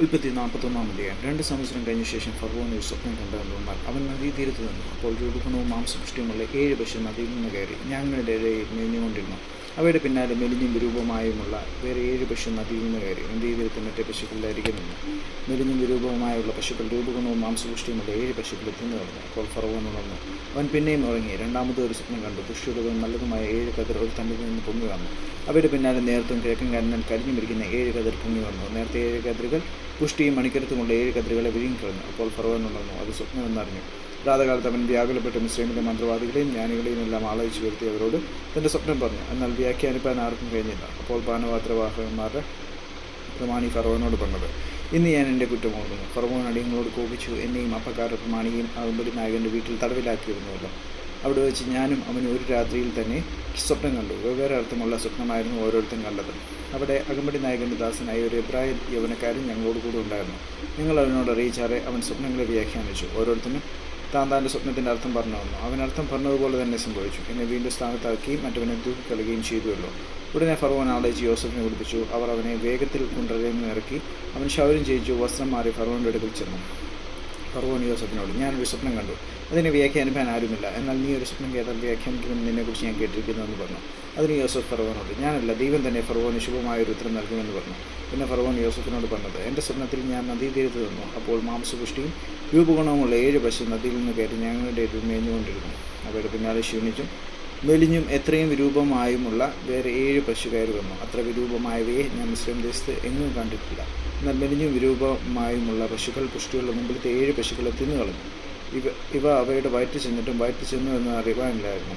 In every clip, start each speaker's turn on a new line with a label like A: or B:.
A: ഉൽപ്പത്തി നാൽപ്പത്തൊന്നാം അധ്യായം. രണ്ട് സംവത്സരം കഴിഞ്ഞ ശേഷം ഫറവോൻ ഒരു സ്വപ്നം കണ്ടെന്നാൽ അവൻ നദീതീരത്ത് നിന്നു. അപ്പോൾ രൂപഗുണവും മാംസപുഷ്ടിയുമുള്ള ഏഴ് പശു നദിയിൽ നിന്ന് കയറി. ഞങ്ങളുടെ ഇടയിൽ മേഞ്ഞുകൊണ്ടിരുന്നു. അവയുടെ പിന്നാലെ മെലിഞ്ഞും വിരൂപമായുമുള്ള വേറെ ഏഴ് പശു നദിയിൽ നിന്ന് കയറി നദീതീരത്ത് മറ്റേ പശുക്കളുടെ അരികെ നിന്ന് മെലിഞ്ഞും വിരൂപമായുള്ള പശുക്കൾ രൂപഗുണവും മാംസപുഷ്ടിയുമുള്ള ഏഴ് പശുക്കൾ തിന്നു കളഞ്ഞു അപ്പോൾ ഫറവോൻ ഉണർന്നു അവൻ പിന്നെയും ഉറങ്ങി. രണ്ടാമത് ഒരു സ്വപ്നം കണ്ടു. ദുഷ്ടുള്ളതും നല്ലതുമായ ഏഴ് കതിർ ഒരു നിന്ന് പൊങ്ങി വന്നു. അവയുടെ പിന്നാലെ നേരത്തും കിഴക്കൻ കാരനാൽ കരിഞ്ഞു മിരിക്കുന്ന ഏഴ് കതിർ പൊങ്ങി വന്നു. നേരത്തെ ഏഴ് കതിരുകൾ പുഷ്ടിയും മണിക്കരത്തുമുള്ള ഏഴ് കതിരുകളെ വിഴുങ്ങിക്കളഞ്ഞു. അപ്പോൾ ഫറവെന്ന് ഉണർന്നു അത് സ്വപ്നമെന്നറിഞ്ഞു പ്രാതകാലത്ത് അവൻ വ്യാകുലപ്പെട്ട് മുസ്ലിമിന്റെ മന്ത്രവാദികളെയും ജ്ഞാനികളെയും എല്ലാം ആലോചിച്ച് വരുത്തി അവരോട് തന്റെ സ്വപ്നം പറഞ്ഞു. എന്നാൽ വ്യാഖ്യാനിപ്പാൻ ആർക്കും കഴിഞ്ഞില്ല. അപ്പോൾ പാനപാത്രവാഹകന്മാരുടെ പ്രമാണി ഫറോനോട് പറഞ്ഞത് ഇന്ന് ഞാൻ എന്റെ കുറ്റം ഓർക്കുന്നു. ഫറവോൻ അടിയങ്ങളോട് കോപിച്ചു. എന്നെയും അപ്പക്കാരുടെ പ്രമാണിയും അകമ്പടി നായകന്റെ വീട്ടിൽ തടവിലാക്കിയിരുന്നുവല്ലോ. അവിടെ വെച്ച് ഞാനും അവന് ഒരു രാത്രിയിൽ തന്നെ സ്വപ്നം കണ്ടു. വെവ്വേറെ അർത്ഥമുള്ള സ്വപ്നമായിരുന്നു ഓരോരുത്തരും കണ്ടത്. അവിടെ അകമ്പടി നായകന്റെ ദാസനായ ഒരു എബ്രായ യൗവനക്കാരൻ ഞങ്ങളോട് കൂടെ ഉണ്ടായിരുന്നു. നിങ്ങൾ അവനോട് അറിയിച്ചാറേ അവൻ സ്വപ്നങ്ങളെ വ്യാഖ്യാനിച്ചു. ഓരോരുത്തരും താൻ താന്റെ സ്വപ്നത്തിന്റെ അർത്ഥം പറഞ്ഞു വന്നു അവൻ അർത്ഥം പറഞ്ഞതുപോലെ തന്നെ സംഭവിച്ചു. എന്നെ വീണ്ടും സ്ഥാനത്താക്കുകയും മറ്റവനെ തൂക്കിക്കളയുകയും ചെയ്തുവല്ലോ. ഉടനെ ഫറോൻ ആളേജ് യോസഫിനെ വിളിപ്പിച്ചു. അവർ അവനെ വേഗത്തിൽ കുണ്ടരയിൽ ഇറക്കി. അവൻ ശൗര്യം ചെയ്യിച്ചു. വസ്ത്രം മാറി ഫറവോന്റെ അടുക്കൽ ചെന്നു. ഫറവോൻ യോസഫിനോട് ഞാൻ ഒരു സ്വപ്നം കണ്ടു. അതിനെ വ്യാഖ്യാനിപ്പാൻ ആരുമില്ല. എന്നാൽ നീ ഒരു സ്വപ്നം കേട്ടാൽ വ്യാഖ്യാനിക്കുമെന്ന് നിന്നെക്കുറിച്ച് ഞാൻ കേട്ടിരിക്കുന്നു എന്ന് പറഞ്ഞു. അതിന് യോസഫ് ഫറോനോട് ഞാനല്ല ദൈവം തന്നെ ഫറോന് ശുഭമായ ഒരു ഉത്തരം നൽകുമെന്ന് പറഞ്ഞു. പിന്നെ ഫറോൻ യോസഫിനോട് പറഞ്ഞത് എന്റെ സ്വപ്നത്തിൽ ഞാൻ നദീതീരത്ത് നിന്നു. അപ്പോൾ മാംസപുഷ്ടിയും രൂപഗുണവുമുള്ള ഏഴ് പശു നദിയിൽ നിന്ന് കയറി ഞങ്ങളുടെ ഇത് മേഞ്ഞുകൊണ്ടിരുന്നു. അവയുടെ പിന്നാലെ ക്ഷീണിച്ചും മെലിഞ്ഞും എത്രയും വിരൂപമായുമുള്ള വേറെ ഏഴ് പശു കയറി വന്നു. അത്ര വിരൂപമായവയെ ഞാൻ മുസ്ലിം ദേശത്ത് എങ്ങും കണ്ടിട്ടില്ല. മെലിഞ്ഞും വിരൂപമായുമുള്ള പശുക്കൾ പുഷ്ടിയുള്ള മുമ്പിലത്തെ ഏഴ് പശുക്കളെ തിന്നുകളഞ്ഞു ഇവ ഇവ അവയുടെ വയറ്റിൽ ചെന്നിട്ടും വയറ്റിൽ ചെന്നു എന്ന് അറിയാനില്ലായിരുന്നു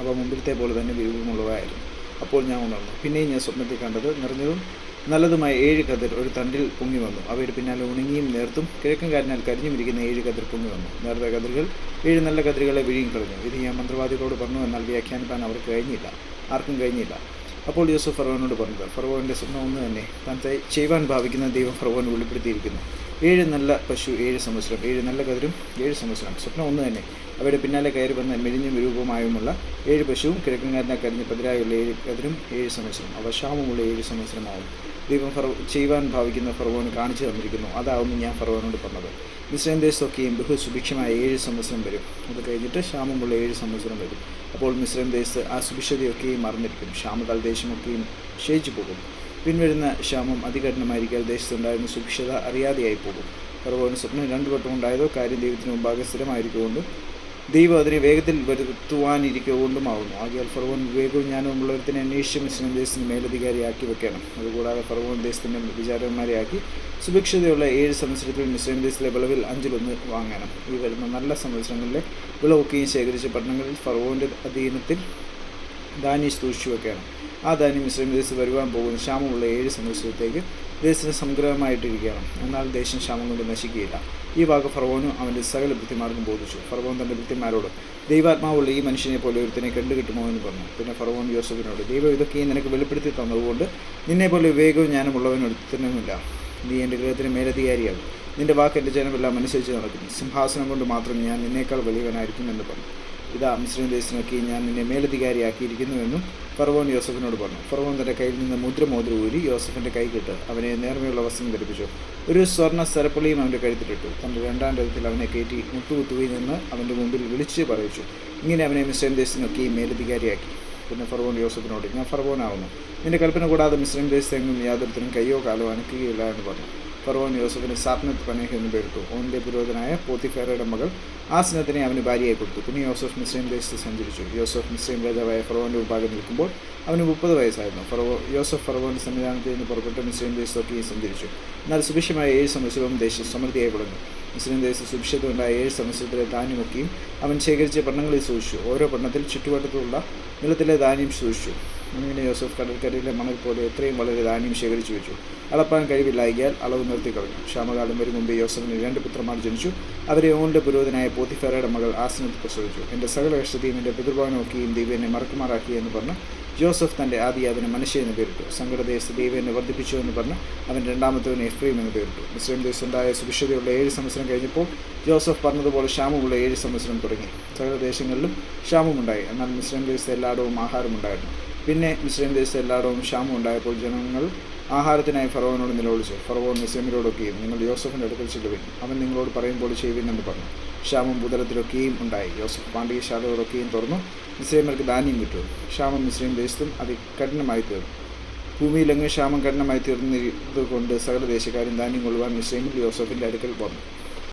A: അവ മുമ്പിലത്തെ പോലെ തന്നെ വിരൂപമുള്ളവയായിരുന്നു. അപ്പോൾ ഞാൻ ഉണർന്നു. പിന്നെയും ഞാൻ സ്വപ്നത്തിൽ കണ്ടത് നിറഞ്ഞതും നല്ലതുമായ ഏഴ് കതിർ ഒരു തണ്ടിൽ പൊങ്ങി വന്നു. അവയുടെ പിന്നാലെ ഉണങ്ങിയും നേർത്തും കിഴക്കൻ കാരനാൽ കരിഞ്ഞുമിരിക്കുന്ന ഏഴ് കതിർ പൊങ്ങി വന്നു. നേർത്ത കതിരുകൾ ഏഴ് നല്ല കതിരുകളെ വിഴുങ്ങിക്കളഞ്ഞു. ഇത് ഞാൻ മന്ത്രവാദികളോട് പറഞ്ഞു എന്നാൽ വ്യാഖ്യാനിപ്പാൻ അവർക്ക് കഴിഞ്ഞില്ല. ആർക്കും കഴിഞ്ഞില്ല. അപ്പോൾ യൂസഫ് ഫറവോനോട് പറഞ്ഞത് ഫറവോന്റെ സ്വപ്നം ഒന്ന് തന്നെ താൻ ചെയ്യുവാൻ ഭാവിക്കുന്ന ദൈവം ഫറവോന് വെളിപ്പെടുത്തിയിരിക്കുന്നു. ഏഴ് നല്ല പശു ഏഴ് സംവത്സരം ഏഴ് നല്ല കതിരും ഏഴ് സംവത്സരം. സ്വപ്നം ഒന്ന് തന്നെ. അവരുടെ പിന്നാലെ കയറി വന്ന മെലിഞ്ഞും വിരൂപമായുമുള്ള ഏഴ് പശുവും കിഴക്കൻകാരനെ കരിഞ്ഞ് പതിരായുള്ള ഏഴ് കതിരും ഏഴ് സംവത്സരം. അവ ക്ഷാമമുള്ള ഏഴ് സംവത്സരമാവും. ദൈവം ഫർ ചെയ്യുവാൻ ഭാവിക്കുന്ന ഫറവോന് കാണിച്ചു തന്നിരിക്കുന്നു. അതാവുന്നു ഞാൻ ഫറവോനോട് പറഞ്ഞത്. മിസ്രൈം ദേശത്തൊക്കെയും ബഹുസുഭിക്ഷമായ ഏഴ് സംവത്സരം വരും. അത് കഴിഞ്ഞിട്ട് ക്ഷാമമുള്ള ഏഴ് സംവത്സരം വരും. അപ്പോൾ മിസ്രൈം ദേശത്ത് ആ സുഭിക്ഷതയൊക്കെയും മറന്നിരിക്കും. ക്ഷാമകാല ദേശമൊക്കെയും ക്ഷയിച്ചു പോകും. പിൻവരുന്ന ക്ഷാമം അതികഠിനമായിരിക്കാൽ ദേശത്തുണ്ടായിരുന്ന സുഭിക്ഷത അറിയാതെയായി പോകും. ഫറവോന് സ്വപ്നം രണ്ടു വട്ടം ഉണ്ടായതോ കാര്യം ദൈവത്തിന് മുമ്പാകെ സ്ഥിരമായിരിക്കുകൊണ്ടും ദൈവം അതിനെ വേഗത്തിൽ വരുത്തുവാനിരിക്കൊണ്ടുമാവുന്നു ആകിയാൽ ഫറവോൻ വിവേകവും ഞാനും ഉള്ളവരത്തിനെ അന്വേഷിച്ച് മുസ്ലിം ദേശത്തിന് മേലധികാരിയാക്കി വെക്കണം. അതുകൂടാതെ ഫറവോൻ ദേശത്തിന്റെ വിചാരന്മാരെയാക്കി സുഭിക്ഷതയുള്ള ഏഴ് സംവത്സരത്തിൽ മുസ്ലിം ദേശത്തിലെ വിളവിൽ അഞ്ചിലൊന്ന് വാങ്ങണം. ഈ വരുന്ന നല്ല സംവത്സരങ്ങളിലെ വിളവൊക്കെയും ശേഖരിച്ച പട്ടണങ്ങളിൽ ഫറവോന്റെ അധീനത്തിൽ ധാന്യം സൂക്ഷിച്ചു വെക്കണം. ആ ധാന്യം മുസ്ലിം ദേശത്ത് വരുവാൻ പോകുന്ന ക്ഷാമമുള്ള ഏഴ് സംവത്സരത്തേക്ക് ദേശത്തിന് സംഗ്രഹമായിട്ടിരിക്കണം എന്നാൽ ദേശം ക്ഷാമം കൊണ്ട് നശിക്കുകയില്ല. ഈ വാക്ക് ഫറവോനും അവന്റെ സകല വൃത്തിമാർക്കും ബോധിച്ചു. ഫറവോൻ തന്റെ ഭൃത്യന്മാരോട് ദൈവാത്മാവുള്ള ഈ മനുഷ്യനെ പോലെ ഒരുത്തിനെ കണ്ടുകിട്ടുമോ എന്ന് പറഞ്ഞു. പിന്നെ ഫറവോൻ യോസഫിനോട് ദൈവം ഇതൊക്കെയും നിനക്ക് വെളിപ്പെടുത്തി തന്നതുകൊണ്ട് നിന്നെ പോലെ വിവേകവും ജ്ഞാനമുള്ളവൻ ഒരുത്തനുമില്ല. നീ എന്റെ ഗൃഹത്തിന് മേലധികാരിയാകും. നിന്റെ വാക്ക് എന്റെ ജനമെല്ലാം അനുസരിച്ച് നടക്കുന്നു. സിംഹാസനം കൊണ്ട് മാത്രം ഞാൻ നിന്നേക്കാൾ വലിയവനായിരിക്കും എന്ന് പറഞ്ഞു. ഇതാ മുസ്ലിം ദേശത്തിനൊക്കെ ഞാൻ നിന്നെ മേലധികാരിയാക്കിയിരിക്കുന്നുവെന്നും ഫറവോൻ യോസഫിനോട് പറഞ്ഞു. ഫറവോൻ തന്റെ കയ്യിൽ നിന്ന് മുദ്രമോതിര ഊരി യോസഫിന്റെ കൈകിട്ട് അവനെ നേർമയുള്ള വസ്ത്രം ധരിപ്പിച്ചു. ഒരു സ്വർണ സരപ്പളിയും അവന്റെ കഴുത്തിലിട്ടു. തന്റെ രണ്ടാം രഥത്തിൽ അവനെ കയറ്റി മുട്ടുകുത്തുകയിൽ നിന്ന് അവന്റെ മുമ്പിൽ വിളിച്ച് പറയിച്ചു. ഇങ്ങനെ അവനെ മുസ്ലിം ദേശത്തിനൊക്കെയും മേലധികാരിയാക്കി. പിന്നെ ഫറവോൻ യോസഫിനോട് ഞാൻ ഫറവോനാവുന്നു. നിന്റെ കൽപ്പന കൂടാതെ മുസ്ലിം ദേശത്തെങ്ങും യാതൊരുത്തിനും കയ്യോ കാലോ അനക്കുകയില്ല എന്ന് പറഞ്ഞു. ഫറവോൻ യോസഫിന് സാപ്നത്ത് പനേഹ് എന്ന് പേരിട്ടു. ഓന്റെ പുരോധനായ പോത്തിഫേറയുടെ മകൾ ആ സ്നത്തിനെ അവന് ഭാര്യയായി കൊടുത്തു. പിന്നെ യോസഫ് മുസ്ലിം ദേശത്ത് സഞ്ചരിച്ചു. യോസഫ് മുസ്ലിം രാജാവായ ഫറോന്റെ വിഭാഗം നിൽക്കുമ്പോൾ അവന് മുപ്പത് വയസ്സായിരുന്നു. ഫറവോ യോസഫ് ഫറവോന്റെ സംവിധാനത്തിൽ നിന്ന് പുറപ്പെട്ട് മുസ്ലിം ദേശത്തൊക്കെയും സഞ്ചരിച്ചു. എന്നാൽ സുഭിക്ഷമായ ഏഴ് സംവത്സരവും ദേശം സമൃദ്ധിയായി തുടങ്ങി മുസ്ലിം ദേശത്ത് സുഭിക്ഷത്തുണ്ടായ ഏഴ് സംവത്സരത്തിലെ ധാന്യമൊക്കെയും അവൻ ശേഖരിച്ച പണ്ണങ്ങളിൽ സൂക്ഷിച്ചു. ഓരോ പണ്ണത്തിൽ ചുറ്റുവട്ടത്തുള്ള നിലത്തിലെ ധാന്യം സൂക്ഷിച്ചു. അങ്ങനെ യോസഫ് കടൽക്കരയിലെ മണൽ പോലെ എത്രയും വളരെ ധാന്യം ശേഖരിച്ചു വെച്ചു. അളപ്പാൻ കഴിവില്ലായികയാൽ അളവ് നിർത്തി കളഞ്ഞു. ക്ഷാമകാലം വരും മുമ്പേ യോസഫിന് രണ്ട് പുത്രന്മാർ ജനിച്ചു. അവരെ ഓണിന്റെ പുരോഹിതനായ പോത്തിഫേറയുടെ മകൾ ആസനത്ത് പ്രസവിച്ചു. എന്റെ സകല കഷ്ടതയും എന്റെ പിതൃഭവനൊക്കെയും ദൈവം എന്നെ മറക്കുമാറാക്കി എന്ന് പറഞ്ഞ് ജോസഫ് തന്റെ ആദ്യ അതിന് മനുഷ്യ എന്ന് പേരിട്ടു. സങ്കടദേശത്ത് ദൈവം എന്നെ വർദ്ധിപ്പിച്ചു എന്ന് പറഞ്ഞ് അവൻ രണ്ടാമത്തവന് എഫ്രീം എന്ന് പേരിട്ടു. മുസ്ലിം ദേശത്തുണ്ടായ സുഭിക്ഷതയുള്ള ഏഴ് സംവത്സരം കഴിഞ്ഞപ്പോൾ ജോസഫ് പറഞ്ഞതുപോലെ ക്ഷാമമുള്ള ഏഴ് സംവത്സരം തുടങ്ങി. സകല ദേശങ്ങളിലും ക്ഷാമമുണ്ടായി. എന്നാൽ മുസ്ലിം ദേശത്തെ എല്ലായിടവും ആഹാരമുണ്ടായിരുന്നു. പിന്നെ മുസ്ലിം ദേശത്ത് എല്ലായിടവും ക്ഷാമം ഉണ്ടായപ്പോൾ ജനങ്ങൾ ആഹാരത്തിനായി ഫറവോനോട് നിലവിളിച്ചു. ഫറവോൻ മിസ്രൈമിനോടൊക്കെയും നിങ്ങൾ യോസഫിന്റെ അടുക്കൽ ചെല്ലുവിൻ. അവൻ നിങ്ങളോട് പറയുമ്പോൾ ചെയ്യുവിൻ എന്ന് പറഞ്ഞു. ക്ഷാമം ഭൂതലത്തിലൊക്കെയും ഉണ്ടായി. യോസഫ് പാണ്ഡികശാലകളൊക്കെയും തുറന്നു. മിസ്രൈമർക്ക് ധാന്യം കിട്ടും. ക്ഷാമം മിസ്രൈം ദേശത്തും അത് കഠിനമായി തീർന്നു. ഭൂമിയിലെങ്ങും ക്ഷാമം കഠിനമായി തീർന്നിരുന്നതുകൊണ്ട് കൊണ്ട് സകല ദേശക്കാരും ധാന്യം കൊള്ളുവാൻ മിസ്രൈമിൽ യോസഫിന്റെ അടുക്കൽ വന്നു.